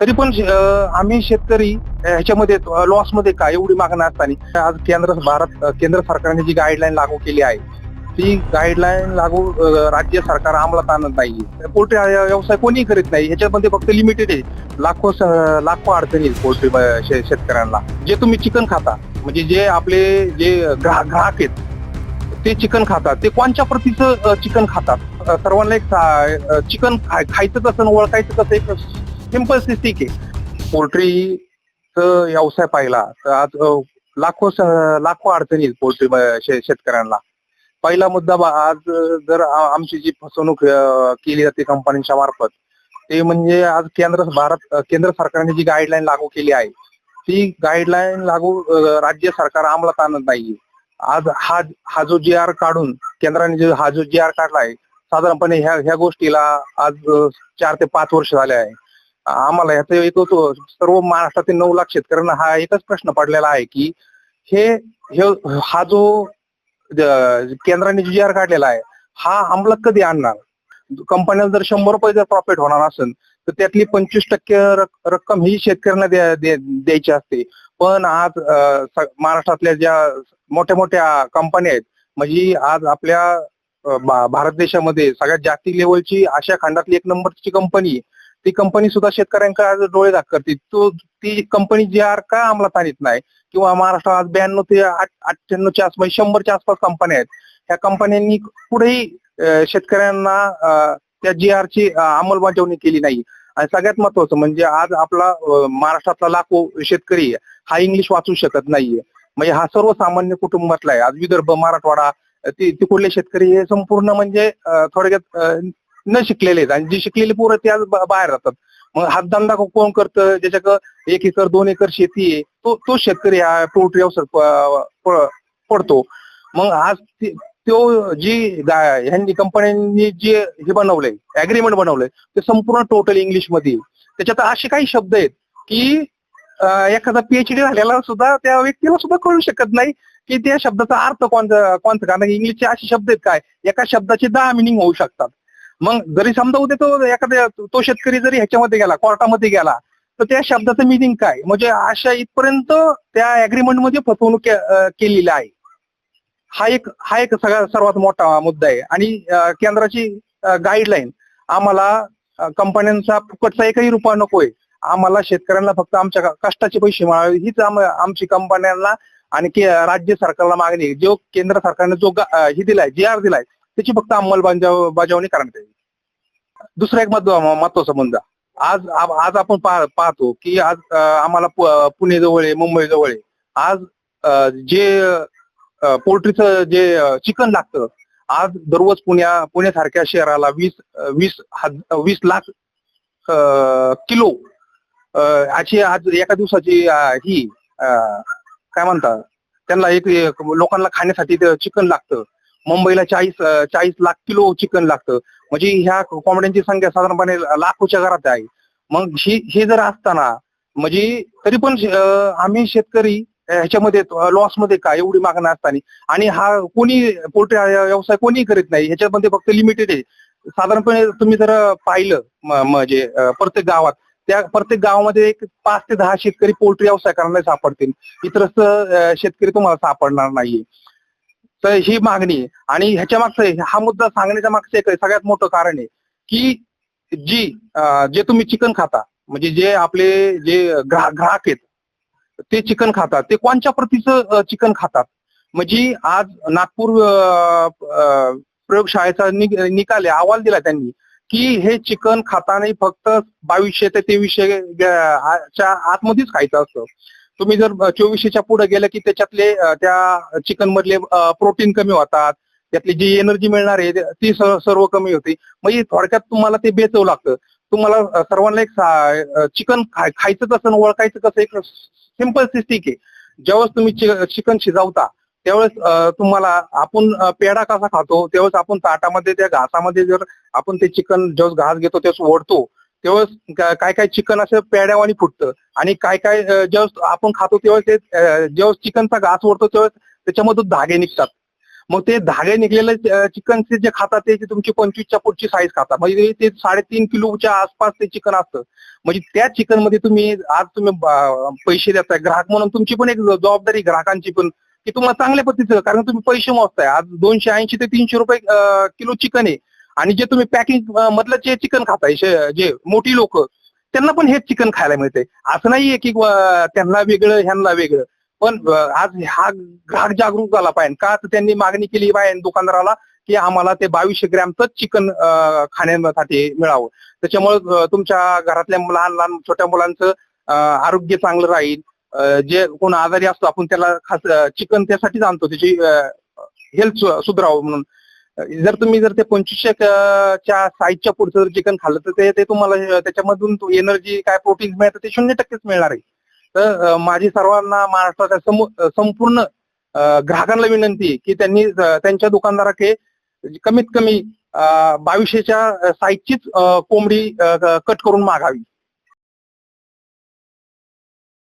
तरी पण आम्ही शेतकरी ह्याच्यामध्ये लॉसमध्ये का एवढी मागणी असताना? आज केंद्र भारत केंद्र सरकारने जी गाईडलाईन लागू केली आहे ती गाईडलाईन लागू राज्य सरकार अंमलात आणत नाही पोल्ट्री व्यवसाय कोणी करीत नाही. ह्याच्यामध्ये फक्त लिमिटेड आहे. लाखो लाखो अडचणी पोल्ट्री शे- शेतकऱ्यांना. जे तुम्ही चिकन खाता म्हणजे जे आपले जे ग्राहक ग्राहक आहेत ते चिकन खातात. ते कोणच्या प्रतीचं चिकन खातात? सर्वांना एक चिकन खायचं कसं ओळखायचं कसं एक सिंपल सिस्टिक आहे. पोल्ट्री व्यवसाय पाहिला तर आज लाखो लाखो अडचणी पोल्ट्री शेतकऱ्यांना. पहिला मुद्दा आज जर आमची जी फसवणूक केली जाते कंपन्यांच्या मार्फत ते म्हणजे आज केंद्र भारत केंद्र सरकारने जी गाईडलाईन लागू केली आहे ती गाईडलाईन लागू राज्य सरकार अंमलात आणत नाहीये. आज हा हा जो जी आर काढून केंद्राने जो हा जो जी आर काढलाय साधारणपणे ह्या ह्या गोष्टीला आज चार ते पाच वर्ष झाले आहे. आम्हाला ह्याचा एक होतो सर्व महाराष्ट्रातील नऊ लाख शेतकऱ्यांना हा एकच प्रश्न पडलेला आहे की हे हा जो केंद्राने जी आर काढलेला आहे हा अंमलात कधी आणणार? कंपन्याला जर शंभर रुपये जर प्रॉफिट होणार असेल तर त्यातली पंचवीस टक्के रक्कम ही शेतकऱ्यांना द्यायची असते. पण आज महाराष्ट्रातल्या ज्या मोठ्या मोठ्या कंपन्या आहेत म्हणजे आज आपल्या भारत देशामध्ये सगळ्यात जागतिक लेवलची आशिया खंडातली एक नंबरची कंपनी ती कंपनी सुद्धा शेतकऱ्यांकडे आज डोळे दाख करते तो ती कंपनी जी आर का अंमलात आणत नाही किंवा महाराष्ट्रात आज ब्याण्णव ते अठ्ठ्याण्णवच्या आसपास म्हणजे शंभरच्या आसपास कंपन्या आहेत. ह्या कंपन्यांनी कुठेही शेतकऱ्यांना त्या जी आरची अंमलबजावणी केली नाही. आणि सगळ्यात महत्वाचं म्हणजे आज आपला महाराष्ट्रातला लाखो शेतकरी हा इंग्लिश वाचू शकत नाहीये. म्हणजे हा सर्वसामान्य कुटुंबातला आहे. आज विदर्भ मराठवाडा तिकडले शेतकरी हे संपूर्ण म्हणजे थोडक्यात न शिकलेले आहेत. आणि जी शिकलेली पोरं ते आज बाहेर राहतात. मग हातधंदा कोण करतं? ज्याच्याकडे एक एकर दोन एकर शेती आहे तो तो शेतकरी हा पोल्ट्री व्यवसाय पडतो. मग आज तो जी ह्यांनी कंपन्यांनी जे हे बनवलंय अग्रीमेंट बनवलंय ते संपूर्ण टोटल इंग्लिशमध्ये त्याच्यात असे काही शब्द आहेत की एखादा पीएचडी झालेला सुद्धा त्या व्यक्तीला सुद्धा कळू शकत नाही की त्या शब्दाचा अर्थ कोणता कोणता. कारण इंग्लिशचे असे शब्द आहेत काय? एका शब्दाचे दहा मिनिंग होऊ शकतात. मग जरी समजा उद्या तो एखाद्या तो शेतकरी जरी ह्याच्यामध्ये गेला कोर्टामध्ये गेला तर त्या शब्दाचं मिनिंग काय? म्हणजे अशा इथपर्यंत त्या अग्रीमेंटमध्ये फसवणूक केलेली आहे. हा एक हा एक सगळा सर्वात मोठा मुद्दा आहे. आणि केंद्राची गाईडलाईन आम्हाला कंपन्यांचा फुकटचा एकही रुपया नकोय. आम्हाला शेतकऱ्यांना फक्त आमच्या कष्टाचे पैसे मिळावे हीच आमची कंपन्यांना आणि राज्य सरकारला मागणी जो केंद्र सरकारने जो हे दिलाय जी आर दिलाय त्याची फक्त अंमलबजावणी करण्यात येईल दुसरा एक महत्त्व महत्त्वाचा मुद्दा. आज आज आपण पाहतो की आज आम्हाला पुणे जवळ आहे मुंबई जवळ आहे. आज जे पोल्ट्रीचं जे चिकन लागतं आज दररोज पुण्या पुण्यासारख्या शहराला वीस वीस वीस लाख किलो अशी आज एका दिवसाची ही काय म्हणतात? त्यांना एक लोकांना खाण्यासाठी चिकन लागतं. मुंबईला चाळीस चाळीस लाख किलो चिकन लागतं. म्हणजे ह्या कोंबड्यांची संख्या साधारणपणे लाखोच्या घरात आहे. मग ही हे जर असताना म्हणजे तरी पण आम्ही शेतकरी ह्याच्यामध्ये लॉसमध्ये का एवढी मागणी असताना? आणि हा कोणी पोल्ट्री व्यवसाय कोणी करीत नाही. ह्याच्यामध्ये फक्त लिमिटेड आहे. साधारणपणे तुम्ही जर पाहिलं म्हणजे प्रत्येक गावात त्या प्रत्येक गावामध्ये एक पाच ते दहा शेतकरी पोल्ट्री व्यवसाय करणारे सापडतील. इतरच शेतकरी तुम्हाला सापडणार नाहीये. तर ही मागणी आणि ह्याच्या मागचं हा मुद्दा सांगण्याच्या मागचं एक सगळ्यात मोठं कारण आहे की जी जे तुम्ही चिकन खाता म्हणजे जे आपले जे ग्राहक ग्राहक आहेत ते चिकन खातात. ते कोणच्या प्रतीचं चिकन खातात? म्हणजे आज नागपूर प्रयोगशाळेचा निकाल आहे अहवाल दिला त्यांनी की हे चिकन खाताना फक्त बावीसशे ते तेवीसशे च्या आतमध्येच खायचं असतं. तुम्ही जर चोवीसशेच्या पुढे गेलं की त्याच्यातले त्या चिकन मधले प्रोटीन कमी होतात त्यातली जी एनर्जी मिळणार आहे ती सर्व कमी होते. म्हणजे थोडक्यात तुम्हाला ते बेचवं लागतं. तुम्हाला सर्वांना एक चिकन खायचं कसं ओळखायचं कसं एक सिंपल सिस्टिक आहे. ज्यावेळेस तुम्ही चिकन शिजवता त्यावेळेस तुम्हाला आपण पेढा कसा खातो त्यावेळेस आपण ताटामध्ये त्या घासामध्ये जर आपण ते चिकन ज्यावेळेस घास घेतो त्यावेळेस ओढतो तेव्हा काय काय चिकन असं पेड्यावानी फुटतं. आणि काय काय जेव्हा आपण खातो तेव्हा ते जेव्हा चिकनचा घास ओढतो तेव्हा त्याच्यामधून धागे निघतात. मग ते धागे निघलेलं चिकनचे जे खातात ते तुमची पंचवीसच्या पुढची साईज खातात. म्हणजे ते साडेतीन किलोच्या आसपास ते चिकन असतं. म्हणजे त्या चिकनमध्ये तुम्ही आज तुम्ही पैसे देताय. ग्राहक म्हणून तुमची पण एक जबाबदारी ग्राहकांची पण की तुम्हाला चांगल्या पद्धतीचं कारण तुम्ही पैसे मोजताय. आज दोनशे ऐंशी ते तीनशे रुपये किलो चिकन आहे. आणि जे तुम्ही पॅकिंग मधलं जे चिकन खाताय जे मोठी लोक त्यांना पण हेच चिकन खायला मिळते असं नाहीये की त्यांना वेगळं ह्यांना वेगळं. पण आज हा ग्राहक जागरूक झाला पाहिजे. का तर त्यांनी मागणी केली पाहिजे दुकानदाराला की आम्हाला ते बावीसशे ग्रॅमचंच चिकन खाण्यासाठी मिळावं. त्याच्यामुळे तुमच्या घरातल्या लहान लहान छोट्या मुलांचं आरोग्य चांगलं राहील. जे कोण आजारी असतो आपण त्याला खास चिकन त्यासाठीच आणतो. त्याची हेल्थ सुधरावं म्हणून. जर तुम्ही जर ते पंचवीसशे च्या साईजच्या पुढचं जर चिकन खाल्लं तर ते ते तुम्हाला त्याच्यामधून एनर्जी काय प्रोटीन मिळतं ते शून्य टक्केच मिळणार आहे. तर माझी सर्वांना महाराष्ट्राच्या संपूर्ण ग्राहकांना विनंती आहे की त्यांनी त्यांच्या दुकानदाराकडे कमीत कमी बावीसशेच्या साईजचीच कोंबडी कट करून मागावी.